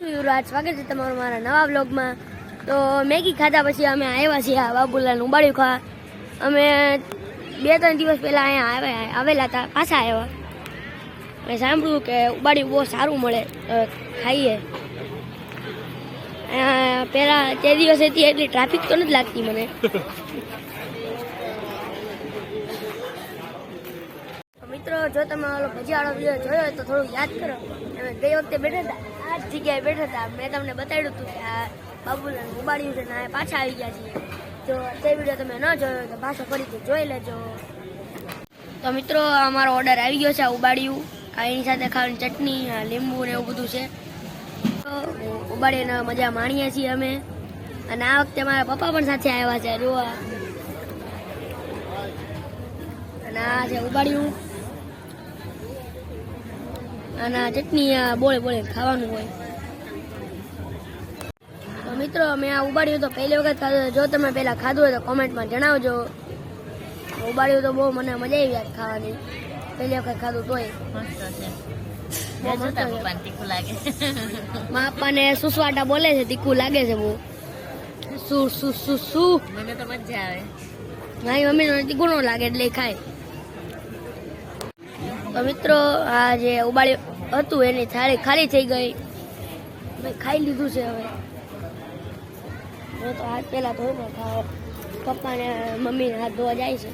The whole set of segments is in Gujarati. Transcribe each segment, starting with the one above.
યુવરાજ સ્વાગત છે તમારું મારા નવા બ્લોગમાં તો મેગી ખાધા પછી અમે આવ્યા છીએ આ બાબુલાલ ઉંબાડિયું ખા અમે બે ત્રણ દિવસ પહેલાં અહીંયા આવ્યા આવેલા હતા, પાછા આવ્યા. મેં સાંભળ્યું કે ઉબાડ્યું બહુ સારું મળે ખાઈએ. પહેલાં તે દિવસેથી એટલી ટ્રાફિક તો નથી લાગતી મને. મિત્રો, જો તમે ઓલો ભજીયાવાળો વીડિયો જોયો હોય તો થોડું યાદ કરો. અમે ગઈ વખતે બેઠા હતા, આ જગ્યાએ બેઠા હતા. મેં તમને બતાવ્યું હતું કે આ બાબુલાલ ઉબાડ્યું છે ને પાછા આવી ગયા છીએ. જો તે વીડિયો તમે ન જોયો તો પાછો ફરીથી જોઈ લેજો. તો મિત્રો અમારો ઓર્ડર આવી ગયો છે, આ ઉબાડ્યું. આ એની સાથે ખાવાની ચટણી લીંબુ ને એવું બધું છે. ઉબાડીને મજા માણીએ છીએ અમે. અને આ વખતે મારા પપ્પા પણ સાથે આવ્યા છે જોવા અને આ છે ઉબાડ્યું. અને ચટણી આ બોલે બોલે ખાવાનું હોય. તો મિત્રો મેં આ ઉબાડ્યું તો પહેલી વખત ખાધું જો તમે પહેલાં ખાધું હોય તો કોમેન્ટમાં જણાવજો. ઉબાડ્યું તો બહુ મને મજા આવી જાય ખાવાની. પહેલી વખત ખાધું તોય. મા પપ્પાને સુસવાટા બોલે છે તીખું લાગે છે બહુ. સુ સુ સુ સુ. મને તો મજા આવે. મારી મમ્મીને તીખું ન લાગે એટલે ખાય. તો મિત્રો, આ જે ઉબાળ્યું હતું, એની થાળી ખાલી થઈ ગઈ. મેં ખાઈ લીધું છે હવે. હું તો હાથ પહેલાં ધોઈને ખાવ. પપ્પાને, મમ્મીને હાથ ધોવા જાય છે.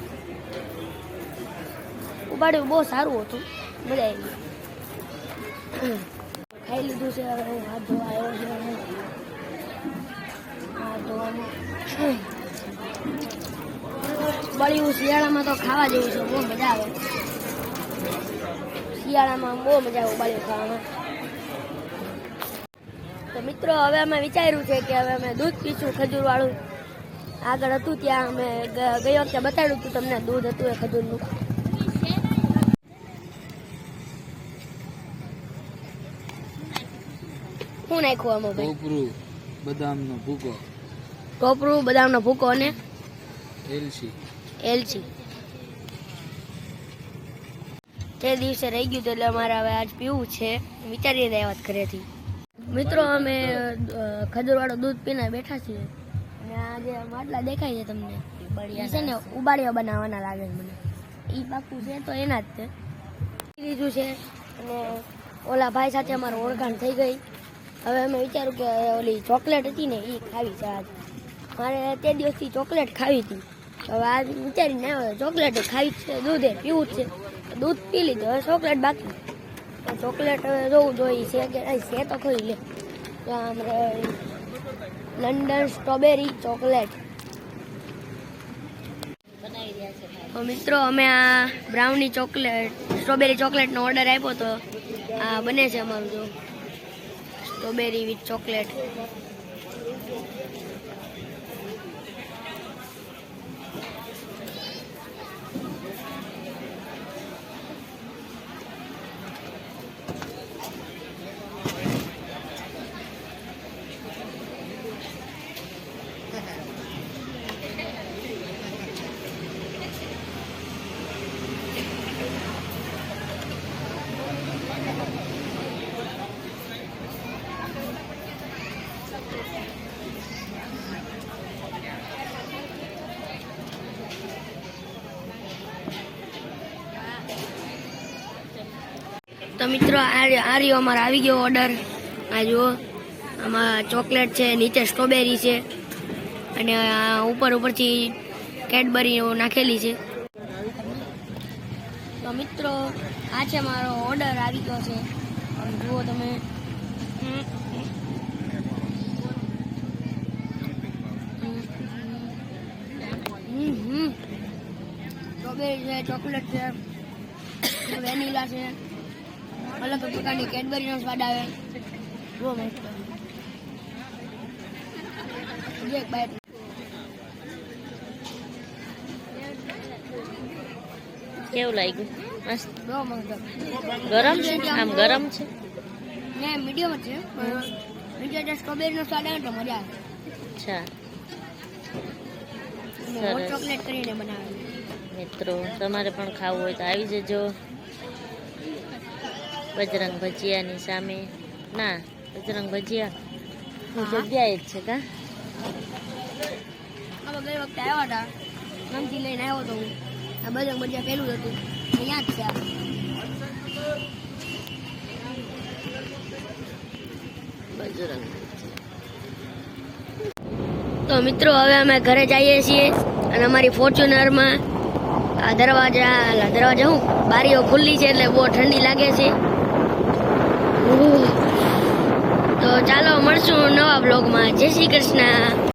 ઉબાળ્યું બહુ સારું હતું. મજા આવી ખાઈ લીધું છે હવે હું હાથ ધોવા આવ્યો છું. હાથ ધોવાનું બળ્યું શિયાળામાં તો ખાવા જેવું છે, બહુ મજા આવે. શિયાળામાં બહુ મજા આવે ઉબાડ્યું ખાવામાં. તો મિત્રો હવે અમે વિચાર્યું છે કે હવે અમે દૂધ પીશું ખજૂરવાળું. આગળ હતું ત્યાં અમે ગઈ વખતે બતાડ્યું હતું તમને દૂધ હતું એ ખજૂરનું. શું નાખ્યું આમાં ભાઈ? બદામ બદામનો ભૂકો. ટોપરું બદામનો ભૂકો અને એલસી એલચી. તે દિવસે રહી ગયું એટલે અમારે હવે આજ પીવું છે. વિચારી રહ્યા વાત ઘરેથી મિત્રો, અમે ખજૂરવાળું દૂધ પીને બેઠા છીએ. અને આજે માટલા દેખાય છે તમને. છે ને ઉબાડિયા બનાવવાના લાગે મને. એ પાકું છે તો એના જ છે. લીધું છે અને ઓલા ભાઈ સાથે અમારું ઓળખાણ થઈ ગઈ. હવે અમે વિચાર્યું કે ઓલી ચોકલેટ હતી ને એ ખાવી છે આજ. મારે તે દિવસથી ચોકલેટ ખાવી હતી. હવે આજ વિચારીને ચોકલેટ ખાવી છે, દૂધે પીવું જ છે. દૂધ પી લીધું. હવે ચોકલેટ બાકી. તો ચોકલેટ હવે જોવું જોઈએ. છે કે છે તો ખરી લે. લંડન સ્ટ્રોબેરી ચોકલેટ મિત્રો, અમે આ બ્રાઉની ચોકલેટ સ્ટ્રોબેરી ચોકલેટનો ઓર્ડર આપ્યો તો આ બને છે અમારું જો. સ્ટ્રોબેરી વિથ ચોકલેટ તો મિત્રો આ રહ્યો- અમારો આવી ગયો ઓર્ડર આ જુઓ, આમાં ચોકલેટ છે, નીચે સ્ટ્રોબેરી છે, અને ઉપર ઉપરથી કેડબરી નાખેલી છે. તો મિત્રો, આ છે મારો ઓર્ડર આવી ગયો છે. જુઓ તમે. સ્ટ્રોબેરી છે ચોકલેટ છે, વેનીલા છે. અલગ પ્રકારની કેડબરીનો સ્વાદ આવે. બહુ મસ્ત. એક બાઈટ. કેવું લાગ્યું? મસ્ત. બહુ મસ્ત. ગરમ છે? આમ ગરમ છે? ને મીડિયમ જ છે મીડિયમ સ્ટ્રોબેરીનો સ્વાદ આવે તો મજા આવે. અચ્છા. ચોકલેટ કરીને બનાવે. મિત્રો તમારે પણ ખાવું હોય તો આવી જજો. બજરંગ ભજીયાની સામે. ના બજરંગ ભજીયા. જગ્યાએ જ છે કા? ગઈ વખતે આવ્યા હતા. ગમતી લઈને આવ્યો હતો હું. આ બજરંગ ભજીયા પહેલું હતું. અહીંયા જ છે બજરંગ તો મિત્રો હવે અમે ઘરે જઈએ છીએ અને અમારી ફોર્ચ્યુનરમાં આ દરવાજા દરવાજા હું? બારીઓ ખુલ્લી છે એટલે બહુ ઠંડી લાગે છે. તો ચાલો મળશું નવા બ્લોગમાં જય શ્રી કૃષ્ણ.